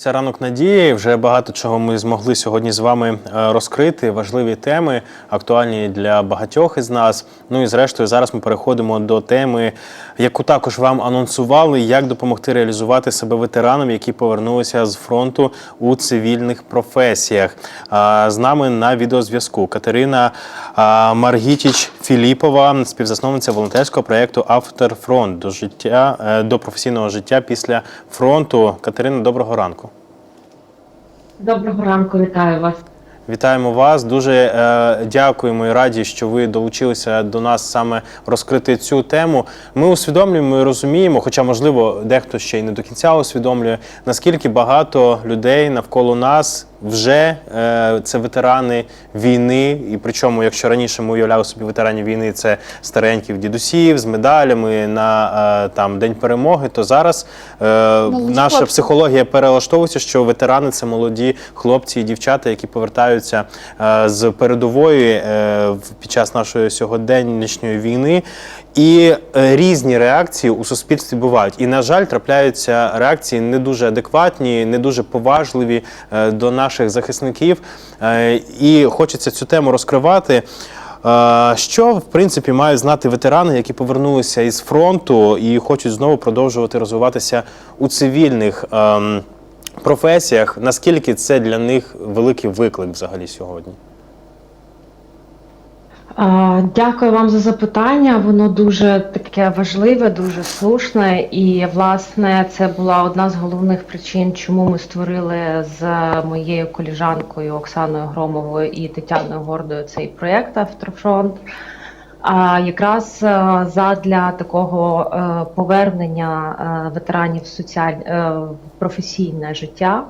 Це ранок надії. Вже багато чого ми змогли сьогодні з вами е, розкрити. Важливі теми, актуальні для багатьох із нас. Ну і зрештою, зараз ми переходимо до теми, яку також вам анонсували, як допомогти реалізувати себе ветеранам, які повернулися з фронту у цивільних професіях. З нами на відеозв'язку Катерина Маргітіч Філіпова, співзасновниця волонтерського проєкту Авторфронт до життя е, до професійного життя після фронту. Катерина, доброго ранку. Доброго ранку, вітаю вас. Вітаємо вас. Дуже е, дякуємо і раді, що ви долучилися до нас саме розкрити цю тему. Ми усвідомлюємо і розуміємо, хоча, можливо, дехто ще й не до кінця усвідомлює, наскільки багато людей навколо нас вже е, це ветерани війни. І причому, якщо раніше ми уявляли собі ветеранів війни, це стареньких дідусів з медалями на е, там день перемоги, то зараз е, наша хлопці. психологія перелаштовується, що ветерани це молоді хлопці і дівчата, які повертаються е, з передової е, під час нашої сьогоденнішньої війни. І е, різні реакції у суспільстві бувають. І, на жаль, трапляються реакції не дуже адекватні, не дуже поважливі е, до наших захисників. Е, І хочеться цю тему розкривати. Що в принципі мають знати ветерани, які повернулися із фронту і хочуть знову продовжувати розвиватися у цивільних ем, професіях? Наскільки це для них великий виклик взагалі сьогодні? Дякую вам за запитання. Воно дуже таке важливе, дуже слушне. І власне це була одна з головних причин, чому ми створили з моєю коліжанкою Оксаною Громовою і Тетяною Гордою цей проєкт Авторфронт. А якраз е, задля такого е, повернення е, ветеранів в соціаль... професійне життя.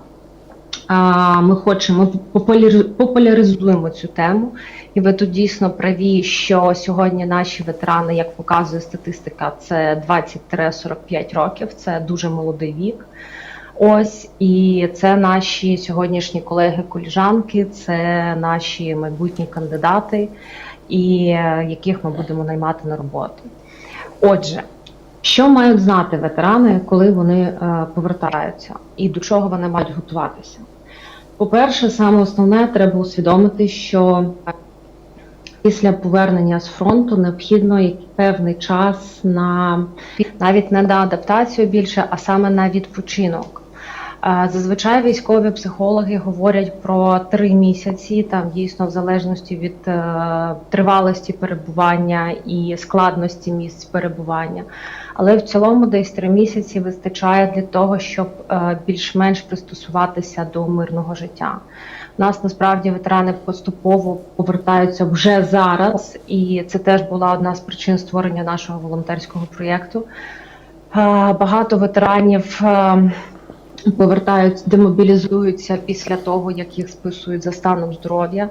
Ми хочемо популяризу- популяризуємо цю тему, і ви тут дійсно праві, що сьогодні наші ветерани, як показує статистика, це 20-45 років, це дуже молодий вік. Ось і це наші сьогоднішні колеги-коліжанки, це наші майбутні кандидати, і е, яких ми будемо наймати на роботу. Отже, що мають знати ветерани, коли вони е, повертаються, і до чого вони мають готуватися? По-перше, саме основне, треба усвідомити, що після повернення з фронту необхідно певний час на навіть не на адаптацію більше, а саме на відпочинок. Е, Зазвичай військові психологи говорять про три місяці, там дійсно в залежності від е, тривалості перебування і складності місць перебування. Але в цілому десь три місяці вистачає для того, щоб е, більш-менш пристосуватися до мирного життя. Нас насправді ветерани поступово повертаються вже зараз, і це теж була одна з причин створення нашого волонтерського проєкту. Е, Багато ветеранів е, повертаються, демобілізуються після того, як їх списують за станом здоров'я.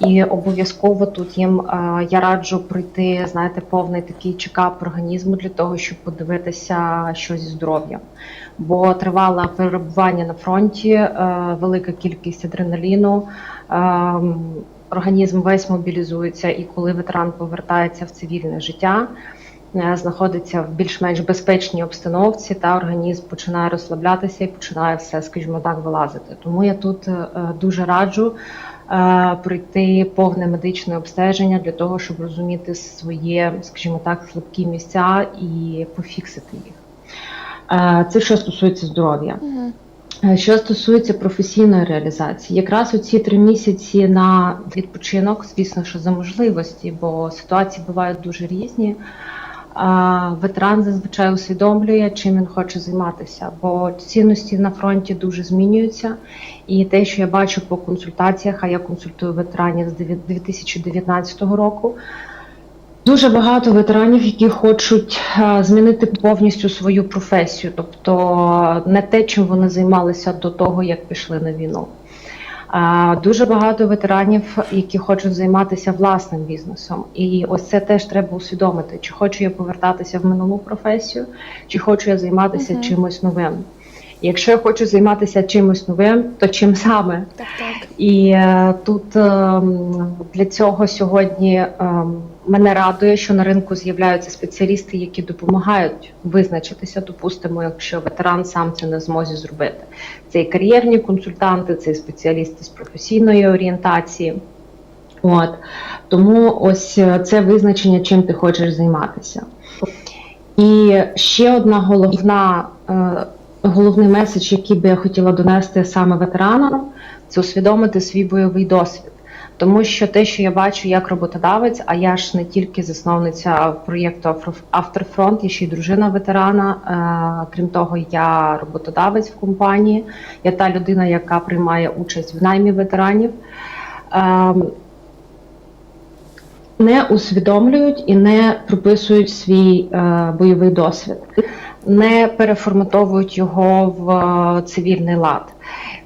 І обов'язково тут їм е, я раджу пройти, знаєте, повний такий чекап організму для того, щоб подивитися, що зі здоров'ям. Бо тривале перебування на фронті, е, велика кількість адреналіну. е, Організм весь мобілізується, і коли ветеран повертається в цивільне життя, знаходиться в більш-менш безпечній обстановці, та організм починає розслаблятися і починає все, скажімо так, вилазити. Тому я тут е, дуже раджу е, пройти повне медичне обстеження для того, щоб розуміти своє, скажімо так, слабкі місця і пофіксити їх. Е, Це що стосується здоров'я. Е, Що стосується професійної реалізації, якраз у ці три місяці на відпочинок, звісно, що за можливості, бо ситуації бувають дуже різні. Ветеран зазвичай усвідомлює, чим він хоче займатися, бо цінності на фронті дуже змінюються. І те, що я бачу по консультаціях, а я консультую ветеранів з 2019 року. Дуже багато ветеранів, які хочуть змінити повністю свою професію, тобто не те, чим вони займалися до того, як пішли на війну. Е, Дуже багато ветеранів, які хочуть займатися власним бізнесом, і ось це теж треба усвідомити, чи хочу я повертатися в минулу професію, чи хочу я займатися Мгм. чимось новим. Якщо я хочу займатися чимось новим, то чим саме? Так, так. І е, тут е, для цього сьогодні ем, Мене радує, що на ринку з'являються спеціалісти, які допомагають визначитися, допустимо, якщо ветеран сам це не в змозі зробити. Це і кар'єрні консультанти, це і спеціалісти з професійної орієнтації. От тому ось е, це визначення, чим ти хочеш займатися. І ще одна головна, е, головний меседж, який би я хотіла донести саме ветеранам, це усвідомити свій бойовий досвід. Тому що те, що я бачу як роботодавець, а я ж не тільки засновниця проєкту «Афро- Авторфронт, я ще й дружина ветерана. Е, Крім того, я роботодавець в компанії, я та людина, яка приймає участь в наймі ветеранів. Ем, не усвідомлюють і не прописують свій е, бойовий досвід, не переформатовують його в е, цивільний лад.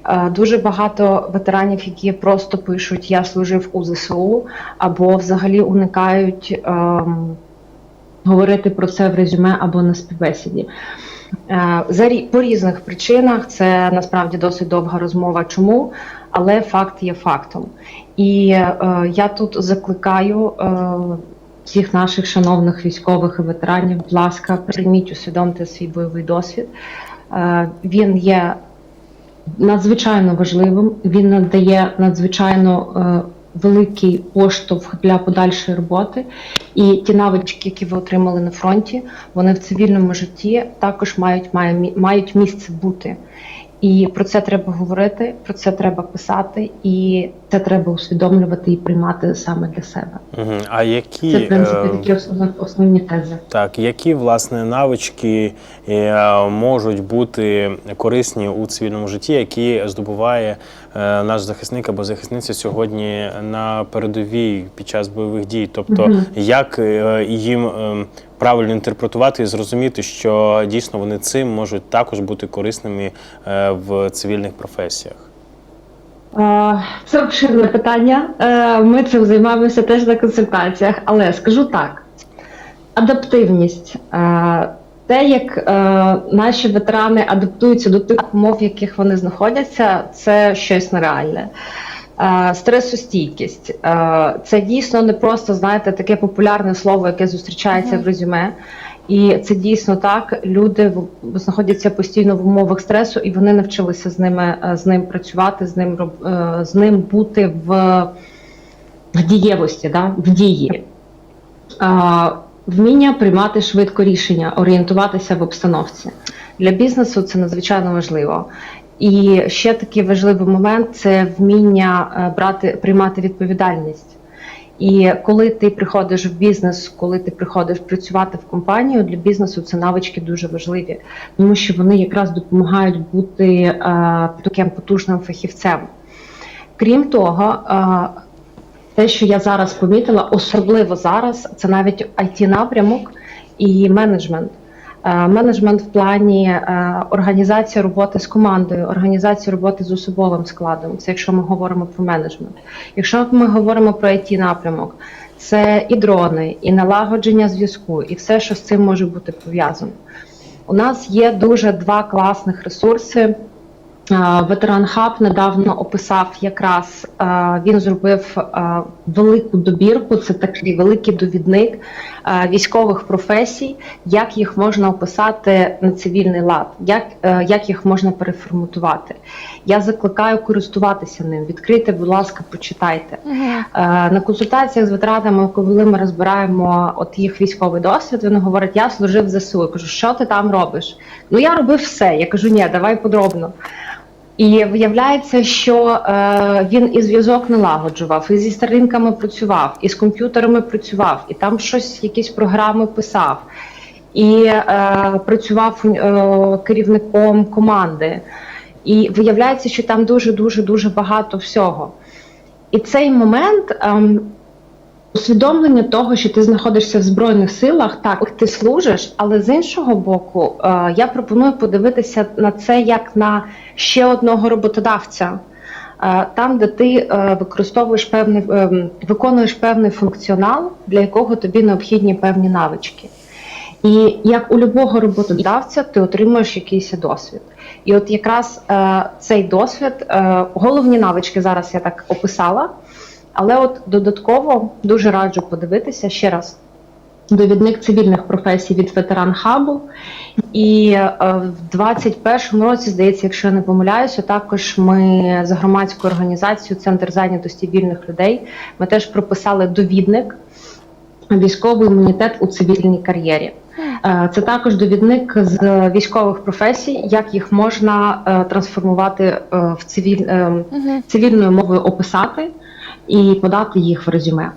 Е, дуже багато ветеранів, які просто пишуть Я служив у ЗСУ, або взагалі уникають ем, говорити про це в резюме або на співбесіді. Е, За по різних причинах це насправді досить довга розмова. Чому? Але факт є фактом. І е, я тут закликаю е, всіх наших шановних військових і ветеранів, будь ласка, прийміть усвідомте свій бойовий досвід. Е, він є надзвичайно важливим, він надає надзвичайно е, великий поштовх для подальшої роботи. І ті навички, які ви отримали на фронті, вони в цивільному житті також мають, мають місце бути. І про це треба говорити, про це треба писати, і це треба усвідомлювати і приймати саме для себе. А які, Це в принципі е, такі основні, основні тези. Так, які власне навички е, можуть бути корисні у цивільному житті, які здобуває е, наш захисник або захисниця сьогодні на передовій під час бойових дій? Тобто, Мгм. як е, їм е, правильно інтерпретувати і зрозуміти, що дійсно вони цим можуть також бути корисними е, в цивільних професіях? Е, Це обширне питання. Е, Ми цим займаємося теж на консультаціях, але скажу так: адаптивність. Те, як наші ветерани адаптуються до тих умов, в яких вони знаходяться, це щось нереальне. Е, Стресостійкість Е, це дійсно не просто знаєте таке популярне слово, яке зустрічається в резюме. І це дійсно так. Люди знаходяться постійно в умовах стресу, і вони навчилися з ними е, з ним працювати, з ним з ним бути в, в дієвості, да? в дії. Вміння приймати швидко рішення, орієнтуватися в обстановці. Для бізнесу це надзвичайно важливо. І ще такий важливий момент це вміння е, брати, приймати відповідальність. І коли ти приходиш в бізнес, коли ти приходиш працювати в компанію, для бізнесу це навички дуже важливі, тому що вони якраз допомагають бути е, таким потужним фахівцем. Крім того, е, те, що я зараз помітила, особливо зараз, це навіть it напрямок і менеджмент. Е, Менеджмент в плані е, організації роботи з командою, організації роботи з особовим складом. Це якщо ми говоримо про менеджмент. Якщо ми говоримо про it напрямок, це і дрони, і налагодження зв'язку, і все, що з цим може бути пов'язано. У нас є дуже два класних ресурси. Е, Ветеран Хаб недавно описав якраз е, він зробив е, велику добірку. Це такий великий довідник військових професій, як їх можна описати на цивільний лад, як, як їх можна переформатувати. Я закликаю користуватися ним. Відкрийте, будь ласка, почитайте. На консультаціях з ветеранами, коли ми розбираємо от їх військовий досвід, вони говорять, я служив в ЗСУ. Я кажу, що ти там робиш? Ну я робив все. Я кажу, ні, давай подробно. І виявляється, що е, він і зв'язок налагоджував, і зі сторінками працював, і з комп'ютерами працював, і там щось, якісь програми писав, і е, працював е, керівником команди. І виявляється, що там дуже дуже дуже багато всього. І цей момент ем, усвідомлення того, що ти знаходишся в збройних силах, так ти служиш, але з іншого боку, е, я пропоную подивитися на це як на ще одного роботодавця. Е, Там, де ти е, використовуєш певний виконуєш певний функціонал, для якого тобі необхідні певні навички. І як у любого роботодавця, ти отримуєш якийсь досвід. І от якраз цей досвід, головні навички зараз я так описала. Але от додатково дуже раджу подивитися ще раз. Довідник цивільних професій від ветеран хабу. І е, в 21-му році, здається, якщо я не помиляюся, також ми з громадською організацією Центр зайнятості вільних людей ми теж прописали довідник військовий імунітет у цивільній кар'єрі. Е, Це також довідник з військових професій, як їх можна е, трансформувати в цивіль, е, цивільною мовою описати і подати їх в резюме.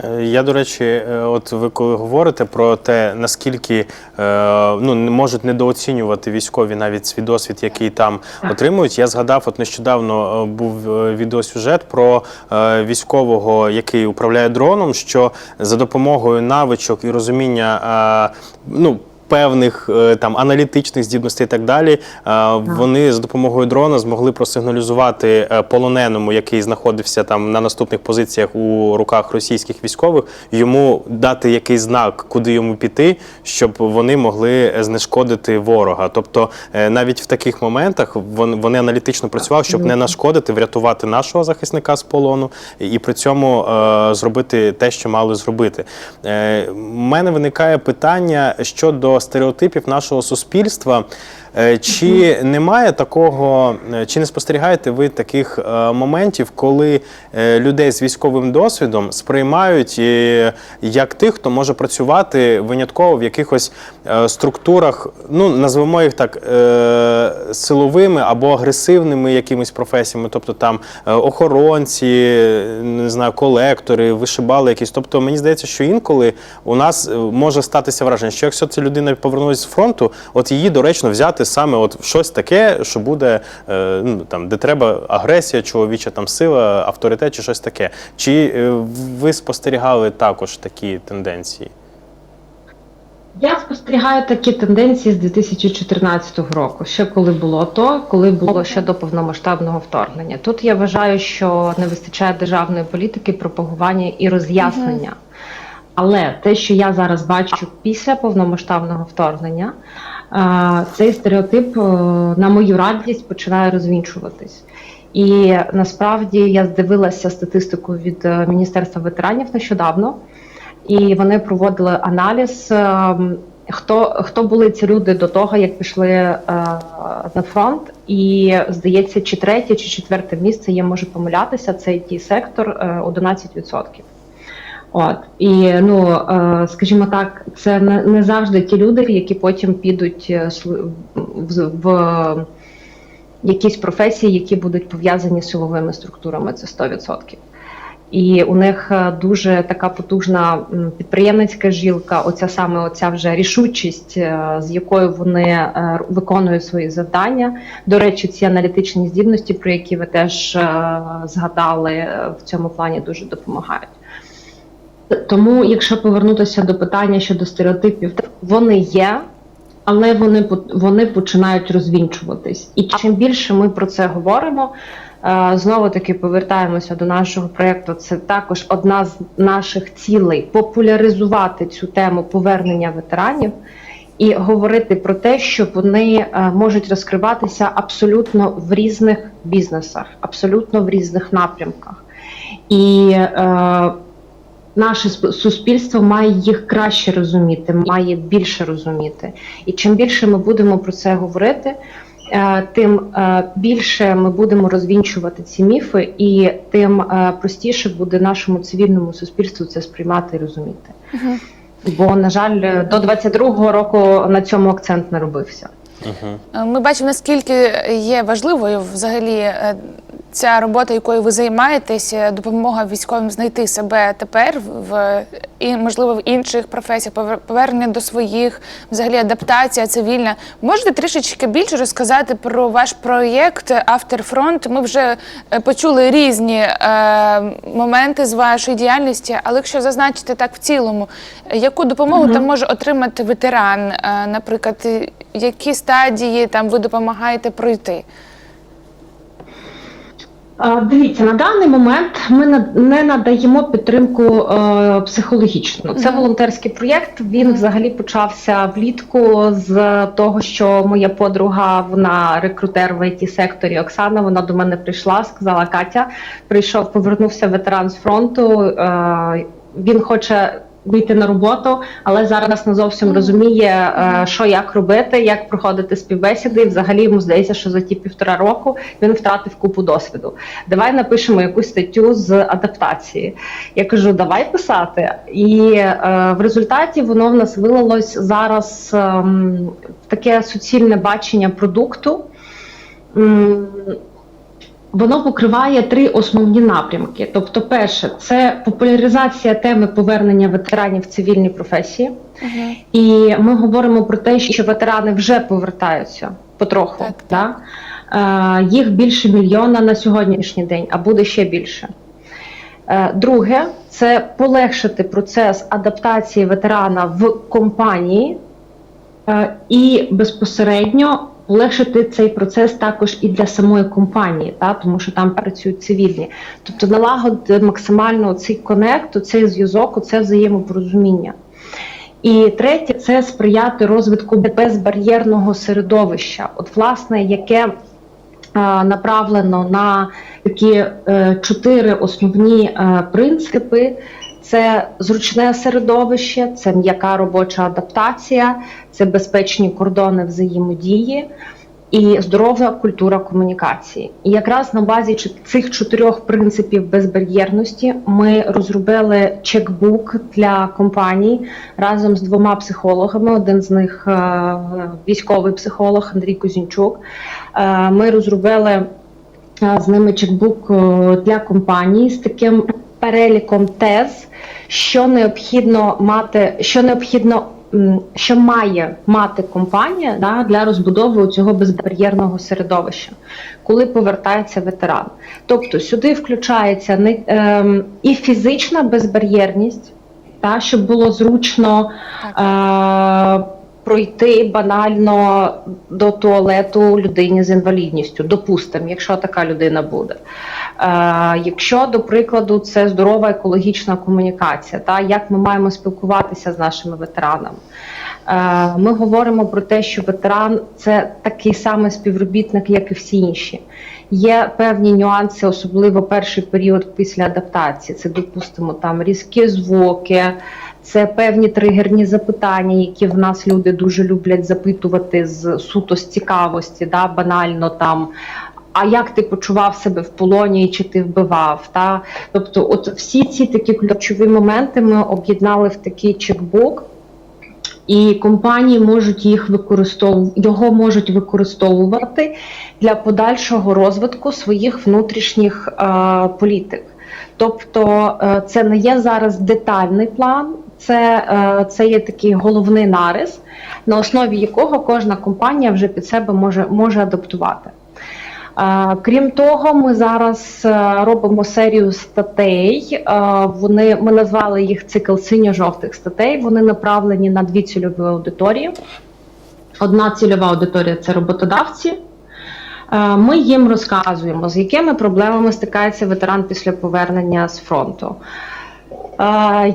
Е, Я, до речі, е, от ви коли говорите про те, наскільки е, ну, не можуть недооцінювати військові навіть свій досвід, який там отримують. Я згадав, от нещодавно був відеосюжет про військового, який управляє дроном, що за допомогою навичок і розуміння ну, певних е, там аналітичних здібностей і так далі, е, вони з допомогою дрона змогли просигналізувати е, полоненому, який знаходився там на наступних позиціях у руках російських військових, йому дати якийсь знак, куди йому піти, щоб вони могли знешкодити ворога. Тобто навіть в таких моментах вони аналітично працювали, щоб не нашкодити, врятувати нашого захисника з полону і при цьому зробити те, що мали зробити. У мене виникає питання щодо стереотипів нашого суспільства. Е, Чи немає такого, е, чи не спостерігаєте ви таких е, моментів, коли людей з військовим досвідом сприймають як тих, хто може працювати винятково в якихось структурах, ну назвемо їх так силовими або агресивними якимись професіями, тобто там охоронці, не знаю, колектори, вишибали якісь. Тобто мені здається, що інколи у нас може статися враження, що якщо ця людина повернулася з фронту, от її доречно взяти саме от щось таке, що буде е, ну там, де треба агресія, чоловіча там сила, авторитет чи щось таке. Чи е, ви спостерігали також такі тенденції? Я спостерігаю такі тенденції з 2014 року, ще коли було то, коли було ще до повномасштабного вторгнення. Тут я вважаю, що не вистачає державної політики, пропагування і роз'яснення. Але те, що я зараз бачу після повномасштабного вторгнення, цей стереотип, е, на мою радість, починає розвінчуватись. І насправді я здивилася статистику від е, Міністерства ветеранів нещодавно, і вони проводили аналіз. е, Хто, хто були ці люди до того, як пішли на фронт, і здається, чи третє, чи четверте місце, я можу помилятися, це it сектор е, 11%. От і ну е, скажімо так, це не, завжди ті люди, які потім підуть е, в, якісь професії, які будуть пов'язані з силовими структурами. Це 100%. І у них е, дуже така потужна підприємницька жилка, оця саме оця вже рішучість, з якою вони виконують свої завдання. До речі, ці аналітичні здібності, про які ви теж згадали, в цьому плані дуже допомагають. Тому, якщо повернутися до питання щодо стереотипів, вони є, але вони вони починають розвінчуватись. І чим більше ми про це говоримо, е, знову таки повертаємося до нашого проєкту. Це також одна з наших цілей популяризувати цю тему повернення ветеранів. І говорити про те, що вони е, можуть розкриватися абсолютно в різних бізнесах, абсолютно в різних напрямках. І е, наше сп- суспільство має їх краще розуміти, має більше розуміти. І чим більше ми будемо про це говорити, е, тим е, більше ми будемо розвінчувати ці міфи, і тим е, простіше буде нашому цивільному суспільству це сприймати і розуміти. Бо, на жаль, до 22-го року на цьому акцент не робився. Ми бачимо, наскільки є важливою взагалі ця робота, якою ви займаєтесь, е, допомога військовим знайти себе тепер в і можливо в інших професіях, повернення до своїх, взагалі адаптація цивільна. Можете трішечки більше розказати про ваш проєкт Автерфронт? Ми вже е, почули різні е, моменти з вашої діяльності, але якщо зазначити так в цілому, яку допомогу там може отримати ветеран, е, наприклад, які стадії там ви допомагаєте пройти? Е, Дивіться, на даний момент ми не надаємо підтримку е, психологічну. Це волонтерський проєкт. Він взагалі почався влітку з того, що моя подруга, вона рекрутер в it секторі Оксана. Вона до мене прийшла, сказала: Катя, прийшов, повернувся ветеран з фронту. Е, він хоче. Вийти на роботу, але зараз не зовсім розуміє, е, що як робити, як проходити співбесіди. І взагалі йому здається, що за ті півтора року він втратив купу досвіду. Давай напишемо якусь статтю з адаптації. Я кажу, давай писати. І е, в результаті воно в нас вилилось зараз ем, таке суцільне бачення продукту. М, Воно покриває три основні напрямки. Тобто, перше, це популяризація теми повернення ветеранів в цивільні професії. Мгм. І ми говоримо про те, що ветерани вже повертаються потроху. Так, Да? Е, їх більше мільйона на сьогоднішній день, а буде ще більше. Е, друге, це полегшити процес адаптації ветерана в компанії е, і безпосередньо полегшити цей процес також і для самої компанії, та, тому що там працюють цивільні. Тобто налагодити максимально цей конект, цей зв'язок, це взаємопорозуміння. І третє це сприяти розвитку безбар'єрного середовища, от власне, яке е, направлено на такі е, чотири основні е, принципи: це зручне середовище, це м'яка робоча адаптація, це безпечні кордони взаємодії. І здорова культура комунікації. І якраз на базі цих чотирьох принципів безбар'єрності ми розробили чекбук для компаній разом з двома психологами. Один з них е, військовий психолог Андрій Кузінчук. Е, Ми розробили е, з ними чекбук для компаній з таким переліком тез, що необхідно мати, що необхідно. Що має мати компанія да, для розбудови цього безбар'єрного середовища, коли повертається ветеран? Тобто сюди включається не ем, і фізична безбар'єрність, та щоб було зручно е, пройти банально до туалету людині з інвалідністю. Допустимо, якщо така людина буде. Е, якщо, до прикладу, це здорова екологічна комунікація, та як ми маємо спілкуватися з нашими ветеранами. Е, Ми говоримо про те, що ветеран це такий самий співробітник, як і всі інші. Є певні нюанси, особливо перший період після адаптації. Це, допустимо, там різкі звуки, це певні тригерні запитання, які в нас люди дуже люблять запитувати з суто з цікавості, да, банально там. А як ти почував себе в полоні, чи ти вбивав? Та? Тобто, от всі ці такі ключові моменти ми об'єднали в такий чекбук, і компанії можуть їх використовувати, його можуть використовувати для подальшого розвитку своїх внутрішніх е, політик. Тобто, е, це не є зараз детальний план, це, е, це є такий головний нарис, на основі якого кожна компанія вже під себе може, може адаптувати. Е, Крім того, ми зараз е, робимо серію статей. Вони ми назвали їх цикл синьо-жовтих статей. Вони направлені на дві цільові аудиторії. Одна цільова аудиторія це роботодавці. Ми їм розказуємо, з якими проблемами стикається ветеран після повернення з фронту.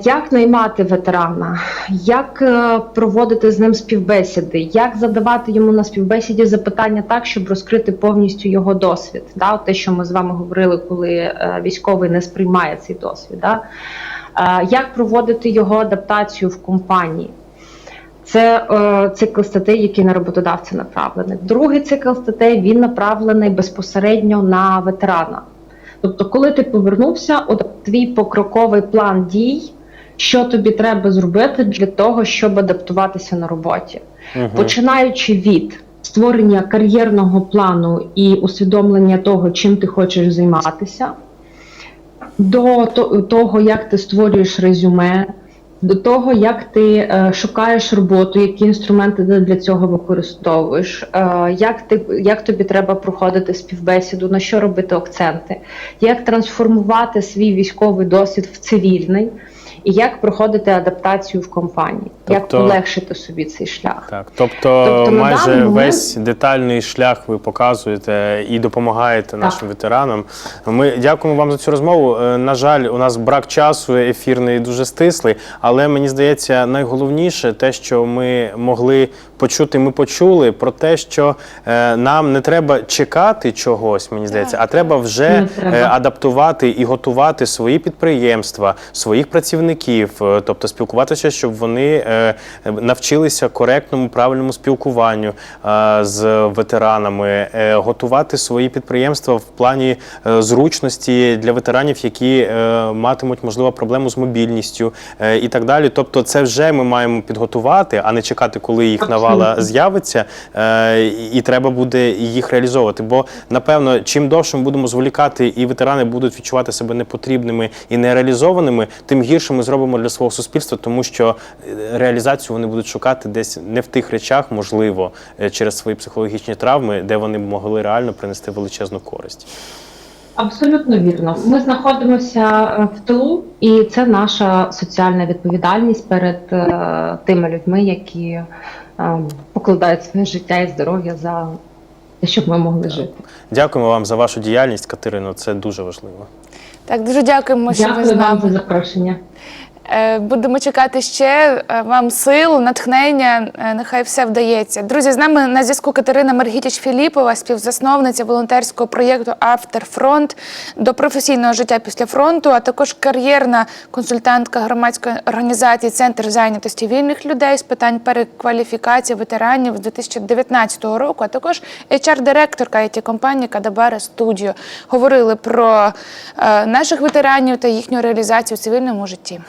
Як наймати ветерана, як е, проводити з ним співбесіди, як задавати йому на співбесіді запитання так, щоб розкрити повністю його досвід, да, те, що ми з вами говорили, коли е, військовий не сприймає цей досвід, да? Як проводити його адаптацію в компанії. Це е, цикл статей, який на роботодавця направлений. Другий цикл статей він направлений безпосередньо на ветерана. Тобто, коли ти повернувся, от твій покроковий план дій, що тобі треба зробити для того, щоб адаптуватися на роботі, угу. починаючи від створення кар'єрного плану і усвідомлення того, чим ти хочеш займатися, до того, як ти створюєш резюме, до того, як ти е, шукаєш роботу, які інструменти ти для цього використовуєш, е, як ти як тобі треба проходити співбесіду, на що робити акценти, як трансформувати свій військовий досвід в цивільний. І як проходити адаптацію в компанії, як Тобто- полегшити собі цей шлях. Так, тобто, Тобто майже момент- весь детальний шлях ви показуєте і допомагаєте нашим ветеранам. Ми дякуємо вам за цю розмову. Е, На жаль, у нас брак часу, ефірний дуже стислий, але мені здається, найголовніше те, що ми могли почути, ми почули про те, що е, нам не треба чекати чогось, мені здається, а треба вже треба. е, адаптувати і готувати свої підприємства, своїх працівників, е, тобто спілкуватися, щоб вони е, навчилися коректному, правильному спілкуванню е, з ветеранами, готувати свої підприємства в плані зручності для ветеранів, які матимуть можливо проблему з мобільністю і так далі. Тобто, це вже ми маємо підготувати, а не чекати, коли їх навала з'явиться, і і треба буде їх реалізовувати. Бо напевно, чим довше ми будемо зволікати, і ветерани будуть відчувати себе непотрібними і нереалізованими, тим гірше ми зробимо для свого суспільства, тому що е, реалізацію вони будуть шукати десь не в тих речах, можливо, е, через свої психологічні травми, де вони могли реально принести величезну користь. Абсолютно вірно. Ми знаходимося е, в тилу, і це наша соціальна відповідальність перед е, тими людьми, які е, покладають своє життя і здоров'я за те, щоб ми могли жити. Дякуємо вам за вашу діяльність, Катерино. Це дуже важливо. Так, дуже дякуємо, що ви з Дякую вам за запрошення. Е, Будемо чекати ще е, вам сил, натхнення. е, Нехай все вдається. Друзі, з нами на зв'язку Катерина Маргітіч Філіпова, співзасновниця волонтерського проєкту Автерфронт до професійного життя після фронту, а також кар'єрна консультантка громадської організації Центр зайнятості вільних людей з питань перекваліфікації ветеранів з 2019 року, а також HR-директорка it компанії Кадабара Студіо. Говорили про наших ветеранів та їхню реалізацію в цивільному житті.